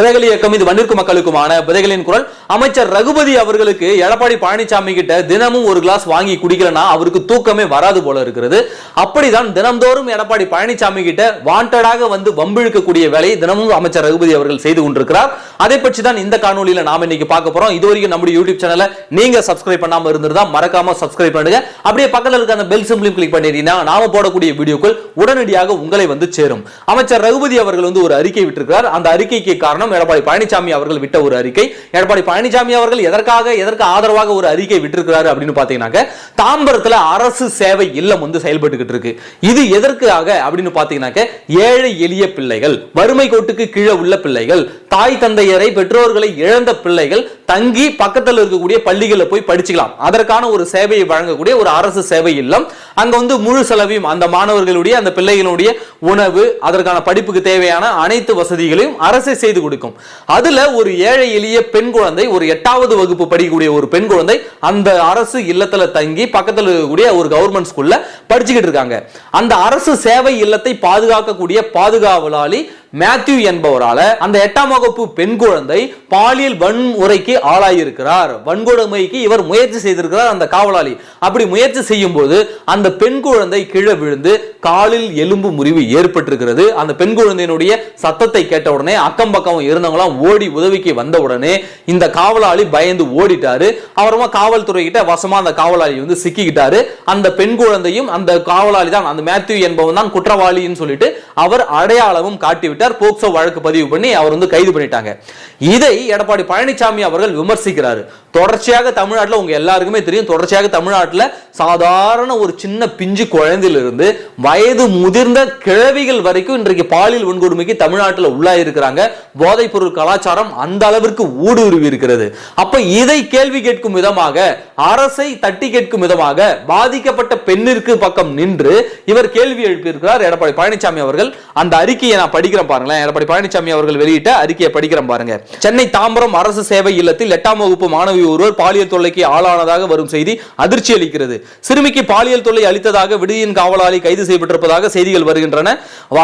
விதைகள் இயக்கம் இது வன்னிற்கு மக்களுக்குமான விதைகளின் குரல். அமைச்சர் ரகுபதி அவர்களுக்கு எடப்பாடி பழனிசாமி கிட்ட தினமும் ஒரு கிளாஸ் வாங்கி குடிக்கலனா அவருக்கு தூக்கமே வராது போல இருக்கிறது. அப்படிதான் தினம்தோறும் எடப்பாடி பழனிசாமி கிட்ட வாண்டடாக வந்து வம்பிழுக்கக்கூடிய வேலையை தினமும் அமைச்சர் ரகுபதி அவர்கள் செய்து கொண்டிருக்கிறார். அதை பற்றி தான் இந்த காணொலியில நாம இன்னைக்கு பார்க்க போறோம். இது வரைக்கும் நம்முடைய யூடியூப் சேனலை நீங்க சப்ஸ்கிரைப் பண்ணாம இருந்திருந்தா மறக்காம சப்ஸ்கிரைப் பண்ணுங்க. அப்படியே பக்கத்தில் இருக்க அந்த பெல் சிம்பிளையும் கிளிக் பண்ணிட்டீங்கன்னா நாம போடக்கூடிய வீடியோக்கள் உடனடியாக உங்களை வந்து சேரும். அமைச்சர் ரகுபதி அவர்கள் வந்து ஒரு அறிக்கை விட்டிருக்கிறார். அந்த அறிக்கைக்கு காரணம் எடப்பாடி பழனிசாமி அவர்கள் விட்ட ஒரு அறிக்கை. எடப்பாடி பழனிசாமி அவர்கள் எதற்காக எதற்கு ஆதரவாக ஒரு அறிக்கை விட்டிருக்கிறாரு அப்படின்னு பாத்தீங்கன்னாக்க தாம்பரத்துல அரசு சேவை இல்லம் வந்து செயல்பட்டுக்கிட்டு இருக்கு. இது எதற்காக அப்படின்னு பாத்தீங்கன்னாக்க ஏழை எளிய பிள்ளைகள் வறுமை கோட்டுக்கு கீழே உள்ள பிள்ளைகள் தாய் தந்தையரை பெற்றோர்களை இழந்த பிள்ளைகள் தங்கி பக்கத்தில் இருக்கக்கூடிய பள்ளிகளில் போய் படிச்சுக்கலாம். அதற்கான ஒரு சேவையை வழங்கக்கூடிய ஒரு அரசு சேவை இல்லம். அங்க வந்து முழு செலவையும் அந்த மாணவர்களுடைய அந்த பிள்ளைகளுடைய உணவு அதற்கான படிப்புக்கு தேவையான அனைத்து வசதிகளையும் அரசே செய்து கொடுக்கும் அதுல ஒரு ஏழை எளிய பெண் குழந்தை ஒரு எட்டாவது வகுப்பு படிக்கக்கூடிய ஒரு பெண் குழந்தை அந்த அரசு இல்லத்துல தங்கி பக்கத்தில் இருக்கக்கூடிய ஒரு கவர்மெண்ட் ஸ்கூல்ல படிச்சுக்கிட்டு இருக்காங்க. அந்த அரசு சேவை இல்லத்தை பாதுகாக்கக்கூடிய பாதுகாவலாளி மேத்யூ என்பவரால அந்த எட்டாம் வகுப்பு பெண் குழந்தை பாலியல் வன்முறைக்கு ஆளாயிருக்கிறார். வன்கொடுமைக்கு இவர் முயற்சி செய்திருக்கிறார் அந்த காவலாளி. அப்படி முயற்சி செய்யும் போது அந்த பெண் குழந்தை கீழே விழுந்து காலில் எலும்பு முறிவு ஏற்பட்டிருக்கிறது. அந்த பெண் குழந்தையினுடைய சத்தத்தை கேட்ட உடனே அக்கம் பக்கம் இருந்தவங்களாம் ஓடி உதவிக்கு வந்த உடனே இந்த காவலாளி பயந்து ஓடிட்டாரு. அப்புறமா காவல்துறை கிட்ட வசமா அந்த காவலாளி வந்து சிக்கிக்கிட்டாரு. அந்த பெண் குழந்தையும் அந்த காவலாளி தான் அந்த மேத்யூ என்பவன் தான் குற்றவாளின்னு சொல்லிட்டு அவர் அடையாளமும் காட்டிவிட்டார் போக்சோ வழக்கு பதிவு பண்ணி அவர் வந்து கைது பண்ணிட்டாங்க. இதை எடப்பாடி பழனிசாமி அவர்கள் விமர்சிக்கிறார். தொடர்ச்சியாக தமிழ்நாட்டில் உங்க எல்லாருக்குமே தெரியும். தொடர்ச்சியாக தமிழ்நாட்டில் சாதாரண ஒரு சின்ன பிஞ்சு குழந்தையிலிருந்து வயது முதிர்ந்த கிழவிகள் வரைக்கும் இன்றைக்கு பாலியல் வன்கொடுமைக்கு தமிழ்நாட்டில் உள்ளாயிருக்கிறாங்க போதைப் பொருள் கலாச்சாரம் அந்த அளவிற்கு ஊடுருவி இருக்கிறது. அப்ப இதை கேள்வி கேட்கும் விதமாக அரசை தட்டி கேட்கும் விதமாக பாதிக்கப்பட்ட பெண்ணிற்கு பக்கம் நின்று இவர் கேள்வி எழுப்பியிருக்கிறார் எடப்பாடி பழனிசாமி அவர்கள். அந்த அறிக்கையை நான் படிக்கிறேன். பாருங்களேன். எடப்பாடி பழனிசாமி அவர்கள் வெளியிட்ட அறிக்கையை படிக்கிறேன் பாருங்க. சென்னை தாம்பரம் அரசு சேவை இல்லத்தில் எட்டாம் வகுப்பு மாணவி ஒருவர் பாலியல் தொல்லைக்கு ஆளானதாக வரும் செய்தி அதிர்ச்சி அளிக்கிறது. சிறுமிக்கு பாலியல் தொல்லை அளித்ததாக விடுதியின் காவலாளி கைது செய்யப்பட்டிருப்பதாக செய்திகள் வருகின்றன.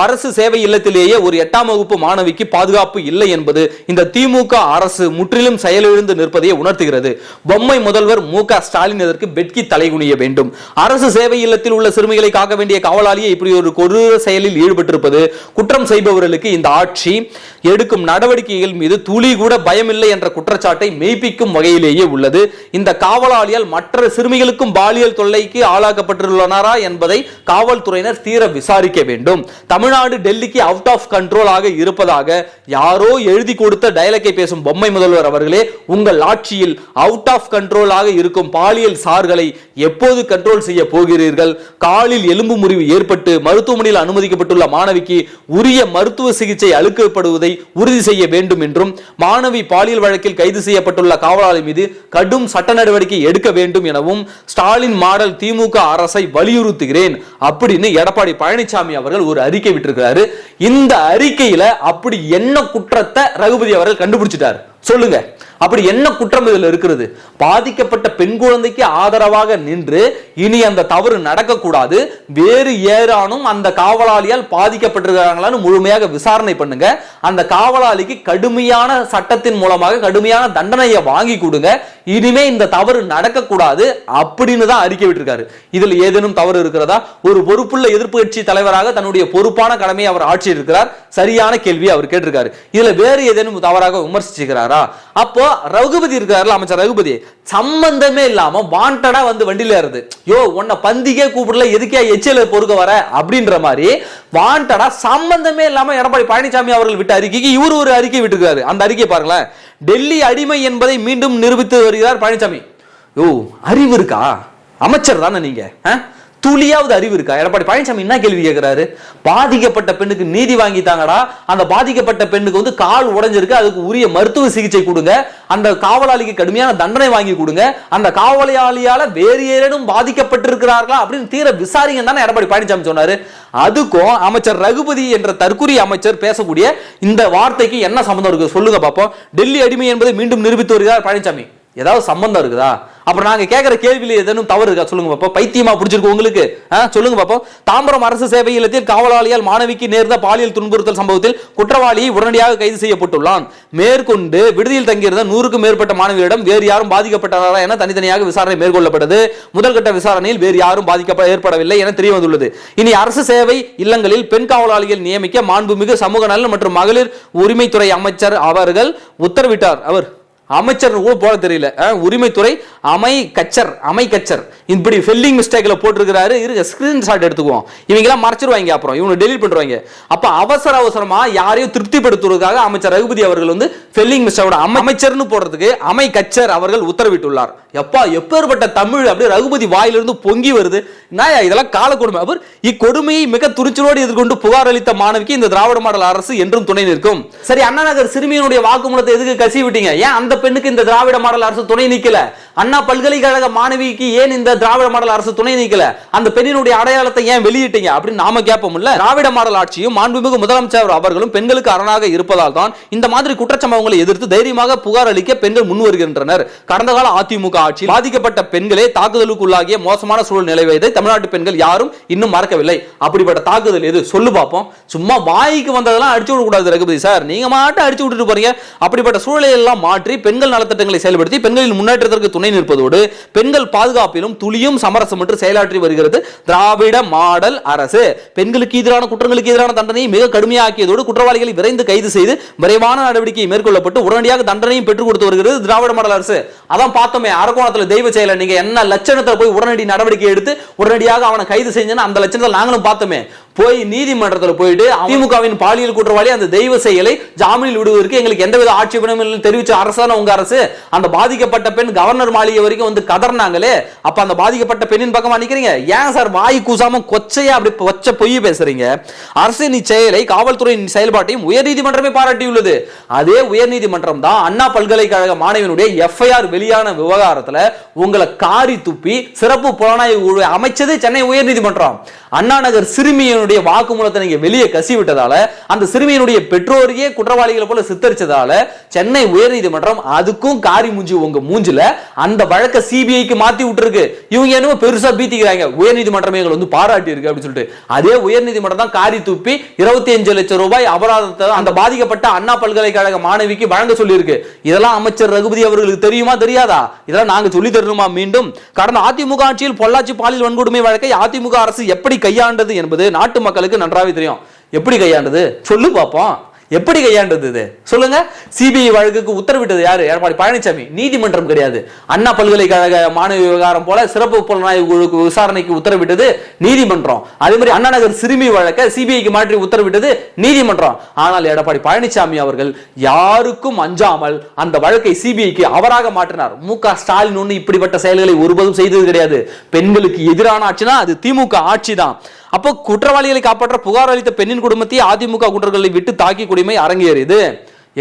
அரசு சேவை இல்லத்திலேயே ஒரு எட்டாம் வகுப்பு மாணவிக்கு பாதுகாப்பு இல்லை என்பது இந்த திமுக அரசு முற்றிலும் செயலிழந்து நிற்பதை உணர்த்துகிறது. பொம்மை முதல்வர் மு க ஸ்டாலின் இதற்கு வெட்கி தலைகுனிய வேண்டும்? அரசு சேவை இல்லத்தில் உள்ள சிறுமிகளை காக்க வேண்டிய காவலாளியை இப்படி ஒரு கொடூர செயலில் ஈடுபட்டிருப்பது குற்றம் செய்பவர்களுக்கு இந்த ஆட்சி எடுக்கும் நடவடிக்கைகள் மீது துளி கூட பயமில்லை என்ற குற்றச்சாட்டை மெய்ப்பிக்கும் வகையிலேயே உள்ளது. இந்த காவலாளியால் மற்ற சிறுமிகளுக்கும் பாலியல் தொல்லைக்கு ஆளாக்கப்பட்டுள்ளனரா என்பதை காவல்துறையினர் தீர விசாரிக்க வேண்டும். தமிழ்நாடு டெல்லிக்கு அவுட் ஆஃப் கண்ட்ரோல் ஆக இருப்பதாக யாரோ எழுதி கொடுத்த டயலக்கை பேசும் பொம்மை முதல்வர் அவர்களே உங்கள் ஆட்சியில் அவுட் ஆஃப் கண்ட்ரோல் ஆக இருக்கும் பாலியல் சார்களை எப்போது கண்ட்ரோல் செய்ய போகிறீர்கள்? காலில் எலும்பு முறிவு ஏற்பட்டு மருத்துவமனையில் அனுமதிக்கப்பட்டுள்ள மாணவிக்கு உரிய மருத்துவ சிகிச்சை அளிக்கப்படுவதை உறுதி செய்ய வேண்டும் என்றும் மாணவி பாலியல் வழக்கில் கைது செய்யப்பட்டுள்ள காவலாளி மீது கடும் சட்ட நடவடிக்கை எடுக்க வேண்டும் எனவும் ஸ்டாலின் மாடல் திமுக அரசை வலியுறுத்துகிறேன் அப்படின்னு எடப்பாடி பழனிசாமி அவர்கள் ஒரு அறிக்கை விட்டிருக்கிறாரு. இந்த அறிக்கையில அப்படி என்ன குற்றத்தை ரகுபதி அவர்கள் கண்டுபிடிச்சிட்டாரு? சொல்லுங்க. அப்படி என்ன குற்றம் இதில் இருக்கிறது? பாதிக்கப்பட்ட பெண் குழந்தைக்கு ஆதரவாக நின்று இனி அந்த தவறு நடக்கக்கூடாது. வேறு ஏறானும் அந்த காவலாளியால் பாதிக்கப்பட்டிருக்கிறாங்களான்னு முழுமையாக விசாரணை பண்ணுங்க. அந்த காவலாளிக்கு கடுமையான சட்டத்தின் மூலமாக கடுமையான தண்டனையை வாங்கி கொடுங்க. இனிமே இந்த தவறு நடக்கக்கூடாது அப்படின்னு தான் அறிக்கை விட்டிருக்காரு. இதில் ஏதேனும் தவறு இருக்கிறதா? ஒரு பொறுப்புள்ள எதிர்ப்பு கட்சி தலைவராக தன்னுடைய பொறுப்பான கடமையை அவர் ஆட்சி இருக்கிறார் சரியான கேள்வியை அவர் கேட்டிருக்காரு. இதுல வேறு ஏதேனும் தவறாக விமர்சிச்சுக்கிறாரா? அப்போ ரகுபதி இருக்காருல்ல அமைச்சர் ரகுபதி சம்பந்தமே இல்லாம வாண்டடா வந்து வண்டியில ஏறுது. யோ உன்னை பந்திக்கே கூப்பிடல எதுக்கே எச்சல பொறுக்க வர? அப்படின்ற மாதிரி வாண்டடா சம்பந்தமே இல்லாம எடப்பாடி பழனிசாமி அவர்கள் விட்ட அறிக்கைக்கு இவர் ஒரு அறிக்கை விட்டுருக்காரு. அந்த அறிக்கை பாருங்களேன். டெல்லி அடிமை என்பதை மீண்டும் நிரூபித்து வருகிறார் பழனிசாமி. ஓ அறிவு இருக்கா? அமைச்சர் தானே நீங்க துளியாவது அறிவு இருக்கா? எடப்பாடி பழனிசாமி என்ன கேள்வி கேட்கிறாரு பாதிக்கப்பட்ட பெண்ணுக்கு நீதி வாங்கிட்டாங்கடா. அந்த பாதிக்கப்பட்ட பெண்ணுக்கு வந்து கால் உடைஞ்சிருக்கு. அதுக்கு உரிய மருத்துவ சிகிச்சை கொடுங்க. அந்த காவலாளிக்கு கடுமையான தண்டனை வாங்கி கொடுங்க. அந்த காவலாளியால வேறு ஏதேனும் பாதிக்கப்பட்டிருக்கிறார்களா அப்படின்னு தீர விசாரிங்க தானே எடப்பாடி பழனிசாமி சொன்னாரு. அதுக்கும் அமைச்சர் ரகுபதி என்ற தற்குறி அமைச்சர் பேசக்கூடிய இந்த வார்த்தைக்கு என்ன சம்பந்தம் இருக்கு? சொல்லுங்க பார்ப்போம் டெல்லி அடிமை என்பதை மீண்டும் நிரூபித்து வருகிறார் பழனிசாமி. ஏதாவது சம்பந்தம் இருக்குதா? அப்புறம் நாங்கள் கேட்குற கேள்வியில் ஏதேனும் தவறு இருக்கா? சொல்லுங்க பாப்போம். பைத்தியமா பிடிச்சிருக்கு உங்களுக்கு. ஆ, சொல்லுங்க பாப்போம். தாம்பரம் அரசு சேவை இல்லத்தில் காவலாளியால் மாணவிக்கு நேர்ந்த பாலியல் துன்புறுத்தல் சம்பவத்தில் குற்றவாளி உடனடியாக கைது செய்யப்பட்டுள்ளான். மேற்கொண்டு விடுதியில் தங்கியிருந்த நூறுக்கும் மேற்பட்ட மாணவிகளிடம் வேறு யாரும் பாதிக்கப்பட்டாரா என தனித்தனியாக விசாரணை மேற்கொள்ளப்பட்டது. முதல்கட்ட விசாரணையில் வேறு யாரும் பாதிக்க ஏற்படவில்லை என தெரிய வந்துள்ளது இனி அரசு சேவை இல்லங்களில் பெண் காவலாளிகள் நியமிக்க மாண்புமிகு சமூக நலன் மற்றும் மகளிர் உரிமைத்துறை அமைச்சர் அவர்கள் உத்தரவிட்டார். அவர் அமைச்சர் கூட போட தெரியல. உரிமைத்துறை அமை கச்சர் அமை கச்சர். இப்படி ஃபெல்லிங் மிஸ்டேக்ல போட்டிருக்கிறாரு. இருக்க ஸ்கிரீன்ஷாட் எடுத்துக்குவோம். இவங்கெல்லாம் மறைச்சிருவாங்க அப்புறம். இவங்க டெலிட் பண்ணுவாங்க அப்ப அவசர அவசரமா யாரையும் திருப்திப்படுத்துவதற்காக அமைச்சர் ரகுபதி அவர்கள் வந்து ஃபெல்லிங் மிஸ்டேக்கோட அமைச்சர்னு போடுறதுக்கு அமை கச்சர் அவர்கள் உத்தரவிட்டுள்ளார். எப்பா எப்பேற்பட்ட தமிழ் அப்படியே ரகுபதி வாயிலிருந்து பொங்கி வருது. நாயா இதெல்லாம் காலக்கொடுமை. அவர் இக்கொடுமையை மிக துணிச்சலோடு எதிர்கொண்டு புகார் அளித்த மாணவிக்கு இந்த திராவிட மாடல் அரசு என்றும் துணை நிற்கும். சரி அண்ணா நகர் சிறுமியினுடைய வாக்குமூலத்தை எதுக்கு கசி விட்டீங்க ஏன் அந்த பெண்ணுக்கு இந்த திராவிட மாடல் அரசு துணை நிக்கல. அண்ணா பல்கலைக்கழக மாணவிக்கு ஏன் இந்த திராவிட மாடல் அரசு துணை நீக்கல? அந்த பெண்ணினுடைய அடையாளத்தை ஏன் வெளியிட்டீங்க அப்படின்னு நாம கேட்போம்ல. திராவிட மாடல் ஆட்சியும் மாண்புமிகு முதலமைச்சர் அவர்களும் பெண்களுக்கு அரணாக இருப்பதால் தான் இந்த மாதிரி குற்றச்சம்பவங்களை எதிர்த்து தைரியமாக புகார் அளிக்க பெண்கள் முன் வருகின்றனர். கடந்த கால அதிமுக ஆட்சியில் பாதிக்கப்பட்ட பெண்களே தாக்குதலுக்குள்ளாகிய மோசமான சூழல் நிலவியதை தமிழ்நாட்டு பெண்கள் யாரும் இன்னும் மறக்கவில்லை. அப்படிப்பட்ட தாக்குதல் எது? சொல்லு பார்ப்போம் சும்மா வாய்க்கு வந்ததெல்லாம் அடிச்சு விட கூடாது ரகுபதி சார். நீங்க மாட்ட அடிச்சு விட்டுட்டு போறீங்க. அப்படிப்பட்ட சூழலை எல்லாம் மாற்றி பெண்கள் நலத்திட்டங்களை செயல்படுத்தி பெண்களின் முன்னேற்றத்திற்கு துணை நிற்பதோடு பெண்கள் பாதுகாப்பிலும் துளியும் சமரசமற்று செயலாற்றி வருகிறது திராவிட மாடல் அரசு. பெண்களுக்கு எதிரான குற்றங்களுக்கு எதிரான தண்டனையை மிக கடுமையாக்கியதோடு குற்றவாளிகளை விரைந்து கைது செய்து விரைவான நடவடிக்கை மேற்கொள்ளப்பட்டு உடனடியாக தண்டனையும் பெற்றுக் கொடுத்து வருகிறது திராவிட மாடல் அரசு. அதான் பார்த்தோமே அரக்கோணத்தில் தெய்வ செயல. நீங்க என்ன லட்சணத்தில் போய் உடனடி நடவடிக்கை எடுத்து உடனடியாக அவனை கைது செஞ்சேன்னு அந்த லட்சணத்தை நாங்களும் பார்த்தோமே. போய் நீதிமன்றத்தில் போயிட்டு திமுகவின் பாலியல் குற்றவாளி அந்த தெய்வ செயலை ஜாமீனில் விடுவதற்கு எங்களுக்கு எந்தவித ஆட்சேபனும் இல்லை. தெரிவிச்ச அரசான உங்க அரசு அந்த பாதிக்கப்பட்ட பெண் கவர்னர் மாளிகை வரைக்கும் வந்து கதர்னாங்களே அப்ப அந்த பாதிக்கப்பட்ட பெண்ணின் பக்கமா நிக்கிறீங்க? ஏன் சார் வாய் கூசாம கொச்சையா அப்படி கொச்ச பொய் பேசுறீங்க? அரசின் இச்செயலை காவல்துறையின் செயல்பாட்டையும் உயர்நீதிமன்றமே பாராட்டியுள்ளது. அதே உயர்நீதிமன்றம் தான் அண்ணா பல்கலைக்கழக மாணவியினுடைய எஃப்ஐஆர் வெளியான விவகாரத்துல உங்களை காரி துப்பி சிறப்பு புலனாய்வு குழு அமைச்சது சென்னை உயர்நீதிமன்றம் அண்ணா நகர் சிறுமியினுடைய வாக்குமூலத்தை நீங்க வெளியே கசி விட்டதால அந்த சிறுமியினுடைய பெற்றோரையே குற்றவாளிகளை போல சித்தரிச்சதால சென்னை உயர்நீதிமன்றம் அதுக்கும் காரி மூஞ்சி உங்க மூஞ்சில அந்த வழக்க சிபிஐக்கு மாத்தி விட்டுருக்கு. இவங்க என்னமோ பெருசா பீத்திக்கிறாங்க. உயர்நீதிமன்றமே எங்களை வந்து பாராட்டி இருக்கு அப்படின்னு சொல்லிட்டு. அதே உயர்நீதிமன்றம் தான் காரி தூப்பி இருபத்தி அஞ்சு லட்சம் ரூபாய் அபராதத்தை அந்த பாதிக்கப்பட்ட அண்ணா பல்கலைக்கழக மாணவிக்கு வழங்க சொல்லியிருக்கு. இதெல்லாம் அமைச்சர் ரகுபதி அவர்களுக்கு தெரியுமா தெரியாதா? இதெல்லாம் நாங்க சொல்லி தரணுமா மீண்டும்? கடந்த அதிமுக ஆட்சியில் பொள்ளாச்சி பாலியல் வன்கொடுமை வழக்கை அதிமுக அரசு எப்படி கையாண்டது என்பது நாட்டு நாட்டு மக்களுக்கு நன்றாகவே தெரியும். எப்படி கையாண்டது? சொல்லு பார்ப்போம் எப்படி கையாண்டது இது? சொல்லுங்க. சிபிஐ வழக்குக்கு உத்தரவிட்டது யாரு? எடப்பாடி பழனிசாமி நீதிமன்றம் கிடையாது. அண்ணா பல்கலைக்கழக மாணவி விவகாரம் போல சிறப்பு புலனாய்வு குழுக்கு விசாரணைக்கு உத்தரவிட்டது நீதிமன்றம். அதே மாதிரி அண்ணா நகர் சிறுமி வழக்க சிபிஐக்கு மாற்றி உத்தரவிட்டது நீதிமன்றம். ஆனால் எடப்பாடி பழனிசாமி அவர்கள் யாருக்கும் அஞ்சாமல் அந்த வழக்கை சிபிஐக்கு அவராக மாற்றினார். மு க ஸ்டாலின் ஒன்று இப்படிப்பட்ட செயல்களை ஒருபோதும் செய்தது கிடையாது. பெண்களுக்கு எதிரான ஆட்சினா அது திமுக ஆட்சி தான் அப்போ குற்றவாளிகளை காப்பாற்ற புகார் அளித்த பெண்ணின் குடும்பத்தை அதிமுக குன்றர்களை விட்டு தாக்கி குடிமை அரங்கேறியது.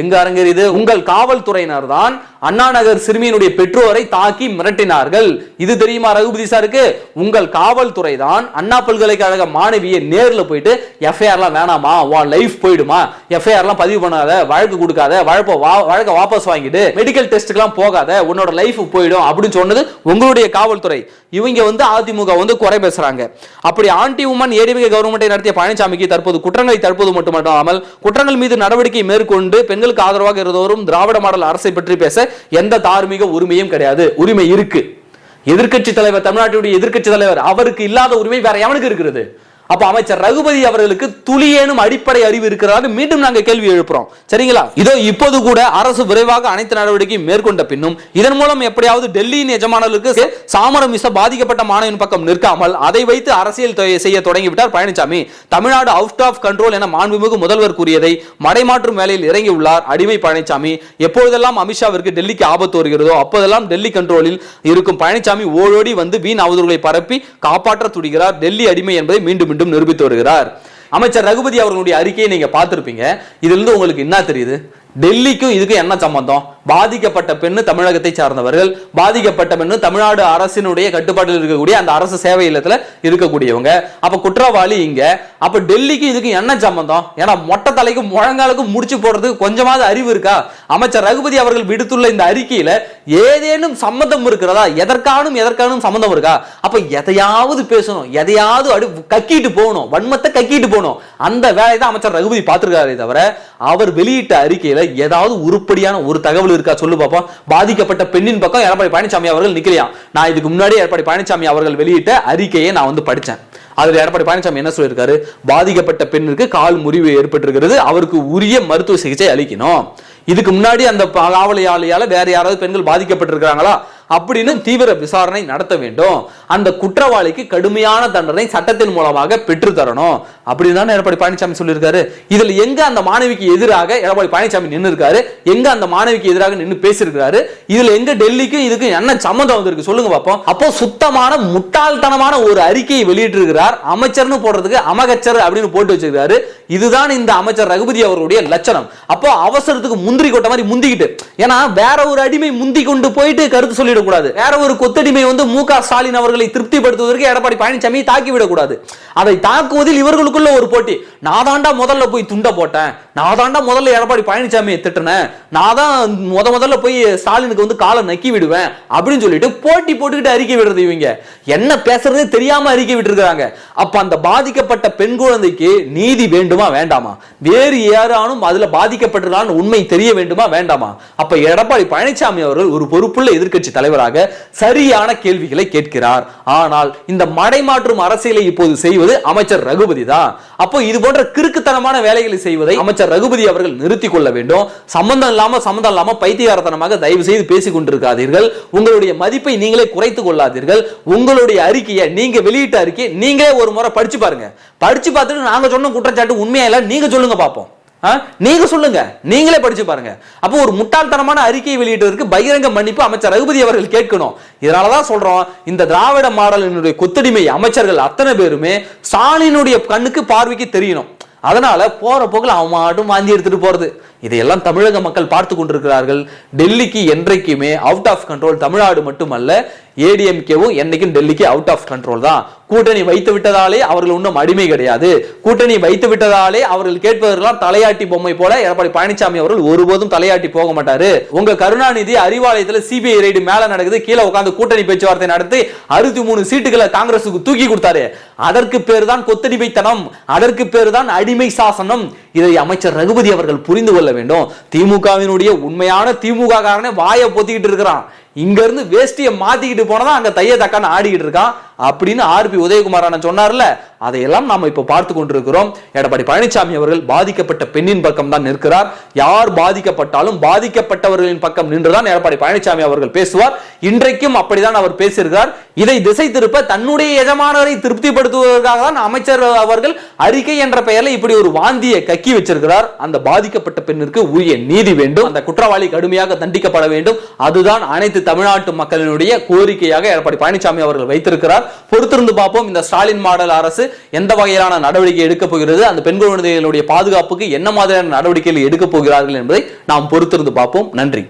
எங்க அரங்கேறியது? உங்கள் காவல்துறையினர் தான் அண்ணாநகர் சிறுமியினுடைய பெற்றோரை தாக்கி மிரட்டினார்கள். இது தெரியுமா ரகுபதி சாருக்கு? உங்கள் காவல்துறை தான் அண்ணா பல்கலைக்கழக மாணவியை நேரில் போயிட்டு எஃப்ஐஆர்லாம் வேணாமா? உன் லைஃப் போயிடுமா? எஃப்ஐஆர்லாம் பதிவு பண்ணாத வழக்கு கொடுக்காத வழப்ப வா- வழக்க வாபஸ் வாங்கிட்டு மெடிக்கல் டெஸ்ட்டுக்கெல்லாம் போகாத உன்னோட லைஃப் போயிடும் அப்படின்னு சொன்னது உங்களுடைய காவல்துறை. இவங்க வந்து அதிமுக வந்து குறை பேசுறாங்க. அப்படி ஆன்டி உமன் ஏடிமிக கவர்மெண்டை நடத்திய பழனிசாமிக்கு தற்போது குற்றங்களை தடுப்பது மட்டுமல்லாமல் குற்றங்கள் மீது நடவடிக்கை மேற்கொண்டு பெண்களுக்கு ஆதரவாக இருந்தவரும் திராவிட மாடல் அரசை பற்றி பேச எந்த தார்மீக உரிமையும் கிடையாது. உரிமை இருக்கு. எதிர்க்கட்சி தலைவர் தமிழ்நாட்டுடைய எதிர்க்கட்சி தலைவர் அவருக்கு இல்லாத உரிமை வேற எவனுக்கு இருக்கிறது? அப்ப அமைச்சர் ரகுபதி அவர்களுக்கு துளியேனும் அடிப்படை அறிவு இருக்கிறதாக மீண்டும் நாங்க கேள்வி எழுப்புறோம். சரிங்களா? இதோ இப்போது கூட அரசு விரைவாக அனைத்து நடவடிக்கையும் மேற்கொண்ட பின்னும் இதன் மூலம் எப்படியாவது டெல்லியின் எஜமானர்களுக்கு சாமரம் மிச பாதிக்கப்பட்ட மாணவன் பக்கம் நிற்காமல் அதை வைத்து அரசியல் செய்ய தொடங்கிவிட்டார் Palaniswami Tamil Nadu out of control என மாண்புமிகு முதல்வர் கூறியதை மடைமாற்றும் வேலையில் இறங்கியுள்ளார் அடிமை பழனிசாமி எப்பொழுதெல்லாம் அமித்ஷாவிற்கு டெல்லிக்கு ஆபத்து வருகிறதோ அப்போதெல்லாம் டெல்லி கண்ட்ரோலில் இருக்கும் பழனிசாமி ஓடோடி வந்து வீண் அவதூறுகளை பரப்பி காப்பாற்ற துடிகிறார் டெல்லி அடிமை என்பதை மீண்டும் மீண்டும் நிரூபித்து வருகிறார். அமைச்சர் ரகுபதி அவர்களுடைய அறிக்கையை நீங்க பார்த்திருப்பீங்க. இதுல இருந்து உங்களுக்கு என்ன தெரியுது? டெல்லிக்கும் இதுக்கும் என்ன சம்பந்தம்? பாதிக்கப்பட்ட பெண்ணு தமிழகத்தை சார்ந்தவர்கள் பாதிக்கப்பட்ட பெண்ணு தமிழ்நாடு அரசினுடைய கட்டுப்பாட்டில் இருக்கக்கூடிய அந்த அரசு சேவை இல்லத்துல இருக்கக்கூடியவங்க. அப்ப குற்றவாளி இங்க. அப்ப டெல்லிக்கு இதுக்கு என்ன சம்பந்தம்? ஏன்னா மொட்டை தலைக்கும் முழங்காலுக்கும் முடிச்சு போடுறதுக்கு கொஞ்சமாவது அறிவு இருக்கா? அமைச்சர் ரகுபதி அவர்கள் விடுத்துள்ள இந்த அறிக்கையில ஏதேனும் சம்மந்தம் இருக்கிறதா? எதற்கானும் எதற்கானும் சம்மந்தம் இருக்கா? அப்ப எதையாவது பேசணும் எதையாவது அடி கக்கிட்டு போகணும் வன்மத்தை கக்கிட்டு போகணும். அந்த வேலையை தான் அமைச்சர் ரகுபதி பார்த்திருக்காரே தவிர அவர் வெளியிட்ட அறிக்கையில ஏதாவது உருப்படியான ஒரு தகவல் இருக்கா சொல்லு பார்ப்போம் பாதிக்கப்பட்ட பெண்ணின் பக்கம் எடப்பாடி பழனிசாமி அவர்கள் நிக்கலையா? நான் இதுக்கு முன்னாடி எடப்பாடி பழனிசாமி அவர்கள் வெளியிட்ட அறிக்கையை நான் வந்து படிச்சேன். அதில் எடப்பாடி பழனிசாமி என்ன சொல்லியிருக்காரு? பாதிக்கப்பட்ட பெண்ணிற்கு கால் முறிவு ஏற்பட்டிருக்கிறது அவருக்கு உரிய மருத்துவ சிகிச்சை அளிக்கணும். இதுக்கு முன்னாடி அந்த காவலையாளியால் வேற யாராவது பெண்கள் பாதிக்கப்பட்டிருக்கிறாங்களா? அப்படின்னு தீவிர விசாரணை நடத்த வேண்டும். அந்த குற்றவாளிக்கு கடுமையான தண்டனை சட்டத்தின் மூலமாக பெற்று தரணும் அப்படின்னு எடப்பாடி பழனிசாமி சொல்லியிருக்காரு. இதுல எங்க அந்த மாணவிக்கு எதிராக எடப்பாடி பழனிசாமி நின்று இருக்காரு எங்க அந்த மாணவிக்கு எதிராக நின்று பேசியிருக்காரு இதுல எங்க டெல்லிக்கும் இதுக்கும் என்ன சம்மந்தம் வந்திருக்கு சொல்லுங்க பாப்போம். அப்போ சுத்தமான முட்டாள்தனமான ஒரு அறிக்கையை வெளியிட்டிருக்கிறார். அமைச்சர்னு போடுறதுக்கு அமகச்சர் அப்படின்னு போட்டு வச்சிருக்காரு இதுதான் இந்த அமைச்சர் ரகுபதி அவருடைய லட்சணம். அப்போ அவசரத்துக்கு முந்திரி கொட்ட மாதிரி முந்திக்கிட்டு ஏன்னா வேற ஒரு அடிமை முந்தி கொண்டு போயிட்டு கருத்து சொல்லிடக்கூடாது. வேற ஒரு கொத்தடிமை வந்து மு க ஸ்டாலின் அவர்களை திருப்திப்படுத்துவதற்கு எடப்பாடி பழனிசாமி தாக்கி விடக்கூடாது அதை தாக்குவதில் இவர்களுக்கு நமக்குள்ள ஒரு போட்டி. நான் தாண்டா முதல்ல போய் துண்டை போட்டேன். நான் தாண்டா முதல்ல எடப்பாடி பழனிசாமியை திட்டினேன். நான் தான் முத முதல்ல போய் ஸ்டாலினுக்கு வந்து காலை நக்கி விடுவேன் அப்படின்னு சொல்லிட்டு போட்டி போட்டுக்கிட்டு அறிக்கை விடுறது இவங்க. என்ன பேசுறதே தெரியாம அறிக்கை விட்டுருக்காங்க அப்ப அந்த பாதிக்கப்பட்ட பெண் குழந்தைக்கு நீதி வேண்டுமா வேண்டாமா? வேறு யாரானும் அதுல பாதிக்கப்பட்டிருக்கான்னு உண்மை தெரிய வேண்டுமா வேண்டாமா? அப்ப எடப்பாடி பழனிசாமி அவர்கள் ஒரு பொறுப்புள்ள எதிர்க்கட்சி தலைவராக சரியான கேள்விகளை கேட்கிறார். ஆனால் இந்த மடைமாற்றும் அரசியலை இப்போது செய்வது அமைச்சர் ரகுபதி தான். அப்போ இது போன்ற கிறுக்குத்தனமான வேலைகளை செய்வதை அமைச்சர் ரகுபதி அவர்கள் நிறுத்திக் கொள்ள வேண்டும். சம்பந்தம் இல்லாம சம்பந்தம் இல்லாம பைத்தியாரத்தனமாக தயவு செய்து பேசிக் கொண்டிருக்காதீர்கள் உங்களுடைய மதிப்பை நீங்களே குறைத்துக் கொள்ளாதீர்கள். உங்களுடைய அறிக்கையை நீங்க வெளியிட்ட அறிக்கையை நீங்களே ஒரு முறை படிச்சு பாருங்க. படிச்சு பார்த்துட்டு நாங்க சொன்ன குற்றச்சாட்டு உண்மையா இல்ல நீங்க சொல்லுங்க பார்ப்போம் நீங்க சொல்லுங்க. நீங்களே படிச்சு பாருங்க. அப்போ ஒரு முட்டாள்தனமான அறிக்கையை வெளியிட்டதற்கு பகிரங்க மன்னிப்பு அமைச்சர் ரகுபதி அவர்கள் கேட்கணும். இதனாலதான் சொல்றோம் இந்த திராவிட மாடலினுடைய கொத்தடிமை அமைச்சர்கள் அத்தனை பேருமே ஸ்டாலினுடைய கண்ணுக்கு பார்வைக்கு தெரியணும். அதனால போற போக்கில் அவன் மாட்டும் வாந்தி எடுத்துட்டு போறது. இதையெல்லாம் தமிழக மக்கள் பார்த்து கொண்டிருக்கிறார்கள். டெல்லிக்கு என்றைக்குமே அவுட் ஆஃப் கண்ட்ரோல் தமிழ்நாடு மட்டுமல்ல ஏடிஎம்கேவும் என்னைக்கும் டெல்லிக்கு அவுட் ஆஃப் கண்ட்ரோல் தான். கூட்டணி வைத்து விட்டதாலே அவர்கள் இன்னும் அடிமை கிடையாது. கூட்டணி வைத்து விட்டதாலே அவர்கள் கேட்பதெல்லாம் தலையாட்டி பொம்மை போல எடப்பாடி பழனிசாமி அவர்கள் ஒருபோதும் தலையாட்டி போக மாட்டாரு. உங்க கருணாநிதி அறிவாலயத்தில் சிபிஐ ரைடு மேல நடக்குது. கீழே உட்காந்து கூட்டணி பேச்சுவார்த்தை நடத்தி அறுபத்தி மூணு சீட்டுகளை காங்கிரசுக்கு தூக்கி கொடுத்தாரு. அதற்கு பேர் தான் கொத்தடிமைத்தனம். அதற்கு பேர் தான் அடிமை சாசனம். இதை அமைச்சர் ரகுபதி அவர்கள் புரிந்து கொள்ள வேண்டும். திமுகவினுடைய உண்மையான திமுக காரனே வாயை பொத்திக்கிட்டு இருக்கிறான். இங்க இருந்து வேஷ்டியை மாத்திக்கிட்டு போனதான் அங்க தைய தக்கான்னு ஆடிக்கிட்டு இருக்கான். அப்படின்னு ஆர்பி உதயகுமார் அண்ணன் சொன்னார்ல அதையெல்லாம் நாம இப்ப பார்த்து கொண்டிருக்கிறோம். எடப்பாடி பழனிசாமி அவர்கள் பாதிக்கப்பட்ட பெண்ணின் பக்கம் தான் நிற்கிறார். யார் பாதிக்கப்பட்டாலும் பாதிக்கப்பட்டவர்களின் பக்கம் நின்றுதான் எடப்பாடி பழனிசாமி அவர்கள் பேசுவார். இன்றைக்கும் அப்படிதான் அவர் பேசியிருக்கிறார். இதை திசை திருப்ப தன்னுடைய எஜமானரை திருப்திப்படுத்துவதற்காக தான் அமைச்சர் அவர்கள் அறிக்கை என்ற பெயரில் இப்படி ஒரு வாந்தியை கக்கி வச்சிருக்கிறார். அந்த பாதிக்கப்பட்ட பெண்ணிற்கு உரிய நீதி வேண்டும். அந்த குற்றவாளி கடுமையாக தண்டிக்கப்பட வேண்டும். அதுதான் அனைத்து தமிழ்நாட்டு மக்களினுடைய கோரிக்கையாக எடப்பாடி பழனிசாமி அவர்கள் வைத்திருக்கிறார். பொறுத்திருந்து பார்ப்போம். இந்த ஸ்டாலின் மாடல் அரசு எந்த வகையிலான நடவடிக்கை எடுக்க போகிறது? அந்த பெண் குழந்தைகளுடைய பாதுகாப்புக்கு என்ன மாதிரியான நடவடிக்கைகள் எடுக்க போகிறார்கள் என்பதை நாம் பொறுத்திருந்து பார்ப்போம். நன்றி.